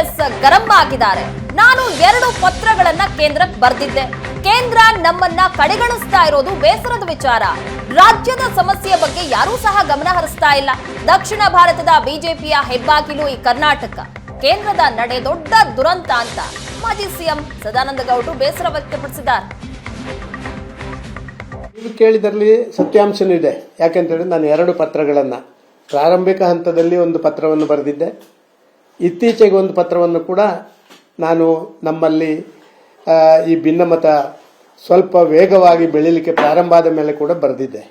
S ಗರಂ ಆಗಿದ್ದಾರೆ. ನಾನು ಎರಡು ಪತ್ರಗಳನ್ನ ಕೇಂದ್ರಕ್ಕೆ ಬರೆದಿದ್ದೆ. ಕೇಂದ್ರ ನಮ್ಮನ್ನ ಕಡೆಗಣಿಸ್ತಾ ಇರೋದು ಬೇಸರದ ವಿಚಾರ. ರಾಜ್ಯದ ಸಮಸ್ಯೆಯ ಬಗ್ಗೆ ಯಾರೂ ಸಹ ಗಮನ ಹರಿಸ್ತಾ ಇಲ್ಲ. ದಕ್ಷಿಣ ಭಾರತದ ಬಿಜೆಪಿಯ ಹೆಬ್ಬಾಗಿಲು ಈ ಕರ್ನಾಟಕ. ಕೇಂದ್ರದ ನಡೆ ದೊಡ್ಡ ದುರಂತ ಅಂತ ಮಾಜಿ ಸಿಎಂ ಸದಾನಂದ ಗೌಡರು ಬೇಸರ ವ್ಯಕ್ತಪಡಿಸಿದ್ದಾರೆ. ಕೇಳಿದಲ್ಲಿ ಸತ್ಯಾಂಶನೂ ಇದೆ. ಯಾಕೆಂತೇಳಿದ್ರೆ ನಾನು ಎರಡು ಪತ್ರಗಳನ್ನು ಪ್ರಾರಂಭಿಕ ಹಂತದಲ್ಲಿ ಒಂದು ಪತ್ರವನ್ನು ಬರೆದಿದ್ದೆ. ಇತ್ತೀಚೆಗೆ ಒಂದು ಪತ್ರವನ್ನು ಕೂಡ ನಾನು ನಮ್ಮಲ್ಲಿ ಈ ಭಿನ್ನಮತ ಸ್ವಲ್ಪ ವೇಗವಾಗಿ ಬೆಳೀಲಿಕ್ಕೆ ಪ್ರಾರಂಭ ಆದ ಮೇಲೆ ಕೂಡ ಬರೆದಿದ್ದೆ.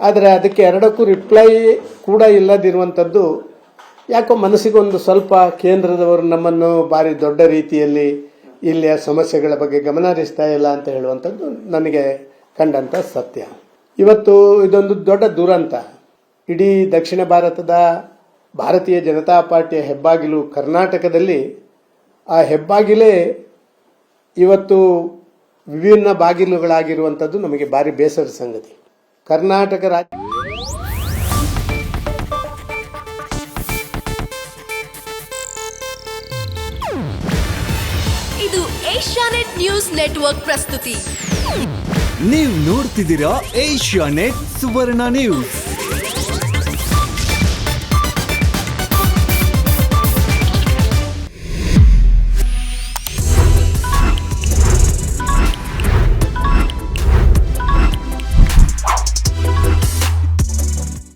ಆದರೆ ಅದಕ್ಕೆ ಎರಡಕ್ಕೂ ರಿಪ್ಲೈ ಕೂಡ ಇಲ್ಲದಿರುವಂಥದ್ದು ಯಾಕೋ ಮನಸ್ಸಿಗೊಂದು ಸ್ವಲ್ಪ ಕೇಂದ್ರದವರು ನಮ್ಮನ್ನು ಭಾರಿ ದೊಡ್ಡ ರೀತಿಯಲ್ಲಿ ಇಲ್ಲಿಯ ಸಮಸ್ಯೆಗಳ ಬಗ್ಗೆ ಗಮನ ಹರಿಸ್ತಾ ಇಲ್ಲ ಅಂತ ಹೇಳುವಂಥದ್ದು ನನಗೆ ಕಂಡಂಥ ಸತ್ಯ. ಇವತ್ತು ಇದೊಂದು ದೊಡ್ಡ ದುರಂತ. ಇಡೀ ದಕ್ಷಿಣ ಭಾರತದ ಭಾರತೀಯ ಜನತಾ ಪಾರ್ಟಿಯ ಹೆಬ್ಬಾಗಿಲು ಕರ್ನಾಟಕದಲ್ಲಿ ಆ ಹೆಬ್ಬಾಗಿಲೇ ಇವತ್ತು ವಿಭಿನ್ನ ಬಾಗಿಲುಗಳಾಗಿರುವಂಥದ್ದು ನಮಗೆ ಭಾರಿ ಬೇಸರ ಸಂಗತಿ. ಕರ್ನಾಟಕ ರಾಜ್ಯ ಇದು ಏಷ್ಯಾನೆಟ್ ನ್ಯೂಸ್ ನೆಟ್ವರ್ಕ್ ಪ್ರಸ್ತುತಿ. ನೀವು ನೋಡ್ತಿದ್ದೀರಾ ಏಷ್ಯಾನೆಟ್ ಸುವರ್ಣ ನ್ಯೂಸ್.